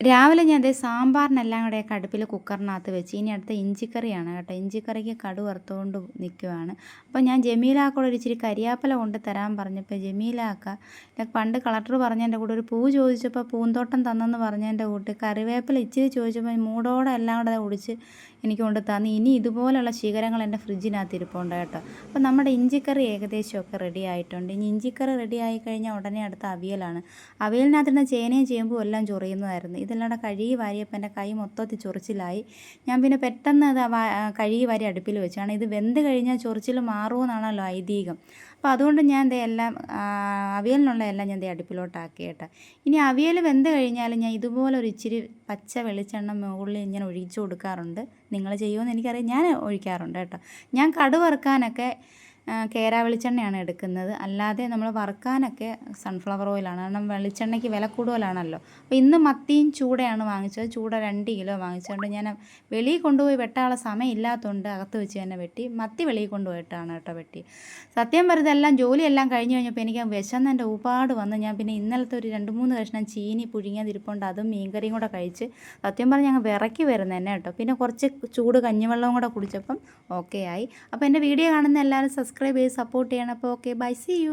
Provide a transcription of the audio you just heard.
രാവിലെ ഞാൻ അതേ സാമ്പാറിനെല്ലാം കൂടെ കടുപ്പിൽ കുക്കറിനകത്ത് വെച്ച് ഇനി അടുത്ത ഇഞ്ചിക്കറിയാണ് കേട്ടോ. ഇഞ്ചിക്കറിക്ക് കടു വറുത്തുകൊണ്ട് നിൽക്കുവാണ് അപ്പോൾ ഞാൻ ജമീലാക്കോട് ഒരു ഇച്ചിരി കരിയാപ്പല കൊണ്ട് തരാൻ പറഞ്ഞപ്പോൾ ജമീലാക്ക പണ്ട് കളക്ടർ പറഞ്ഞതിന്റെ കൂടെ ഒരു പൂ ചോദിച്ചപ്പോൾ പൂന്തോട്ടം തന്നെന്ന് പറഞ്ഞതിന്റെ കൂട്ട് കറിവേപ്പില ഇച്ചിരി ചോദിച്ചപ്പോൾ മൂടോടെ എല്ലാം കൂടെ ഒടിച്ച് എനിക്ക് കൊണ്ട് തന്നു. ഇനി ഇതുപോലെയുള്ള ശിഖരങ്ങൾ എന്റെ ഫ്രിഡ്ജിനകത്ത് ഇരിപ്പുണ്ട് കേട്ടോ. അപ്പോൾ നമ്മുടെ ഇഞ്ചിക്കറി ഏകദേശമൊക്കെ റെഡി ആയിട്ടുണ്ട്. ഇനി ഇഞ്ചിക്കറി റെഡി ആയി കഴിഞ്ഞാൽ ഉടനെ അടുത്ത അവിയലാണ്. അവിയലിനകത്തുനിന്ന് ചേനയും ചേമ്പും എല്ലാം ചൊറിയുന്നതായിരുന്നു. ഇതെല്ലാം കൂടെ കഴുകി വാരിയപ്പോൾ എന്റെ കൈ മൊത്തത്തിൽ ചൊറിച്ചിലായി. ഞാൻ പിന്നെ പെട്ടെന്ന് അത് കഴുകി വാരി അടുപ്പിൽ വെച്ചാണ് ഇത് വെന്ത് കഴിഞ്ഞാൽ ചൊറിച്ചിൽ മാറുമെന്നാണല്ലോ ഐതീകം അപ്പോൾ അതുകൊണ്ട് ഞാൻ ദേ എല്ലാം അവിയലിനുള്ള എല്ലാം ഞാൻ ദേ അടുപ്പിലോട്ടാക്കി കേട്ടോ ഇനി അവിയൽ വെന്ത് കഴിഞ്ഞാൽ ഞാൻ ഇതുപോലെ ഒരു ഇച്ചിരി പച്ച വെളിച്ചെണ്ണ മുകളിൽ ഇങ്ങനെ ഒഴിച്ചു കൊടുക്കാറുണ്ട്. നിങ്ങൾ ചെയ്യുമെന്ന് എനിക്കറിയാം. ഞാൻ ഒഴിക്കാറുണ്ട് കേട്ടോ. ഞാൻ കടു വറുക്കാനൊക്കെ ആ, കേര വെളിച്ചെണ്ണയാണ് എടുക്കുന്നത്. അല്ലാതെ നമ്മൾ വറുക്കാനൊക്കെ സൺഫ്ലവർ ഓയിലാണ് കാരണം വെളിച്ചെണ്ണയ്ക്ക് വില കൂടുതലാണല്ലോ. അപ്പോൾ ഇന്ന് മത്തിയും ചൂടയാണ് വാങ്ങിച്ചത്. ചൂട രണ്ട് കിലോ വാങ്ങിച്ചുകൊണ്ട് ഞാൻ വെളിയിൽ കൊണ്ടുപോയി വെട്ടാനുള്ള സമയം ഇല്ലാത്തതുകൊണ്ട് അകത്ത് വെച്ച് തന്നെ വെട്ടി. മത്തി വെളിയിൽ കൊണ്ടുപോയിട്ടാണ് കേട്ടോ വെട്ടി. സത്യം പറഞ്ഞത് എല്ലാം ജോലിയെല്ലാം കഴിഞ്ഞ് കഴിഞ്ഞപ്പോൾ എനിക്ക് വിശന്ന് എന്റെ ഒരുപാട് വന്ന് ഞാൻ പിന്നെ ഇന്നലത്തെ ഒരു രണ്ട് മൂന്ന് കഷ്ണം ചീനി പുഴുങ്ങിയതിരിപ്പുണ്ട്. അതും മീൻകറിയും കൂടെ കഴിച്ച് സത്യം പറഞ്ഞ് ഞങ്ങൾ വിറക്കി വരുന്നത് തന്നെ കേട്ടോ. പിന്നെ കുറച്ച് ചൂട് കഞ്ഞിവെള്ളവും കൂടെ കുടിച്ചപ്പം ഓക്കെ ആയി. അപ്പോൾ എന്റെ വീഡിയോ കാണുന്ന എല്ലാവരും സബ്സ്ക്രൈബ് ചെയ്ത് സപ്പോർട്ട് ചെയ്യണം അപ്പോൾ ഓക്കെ ബൈ സി യു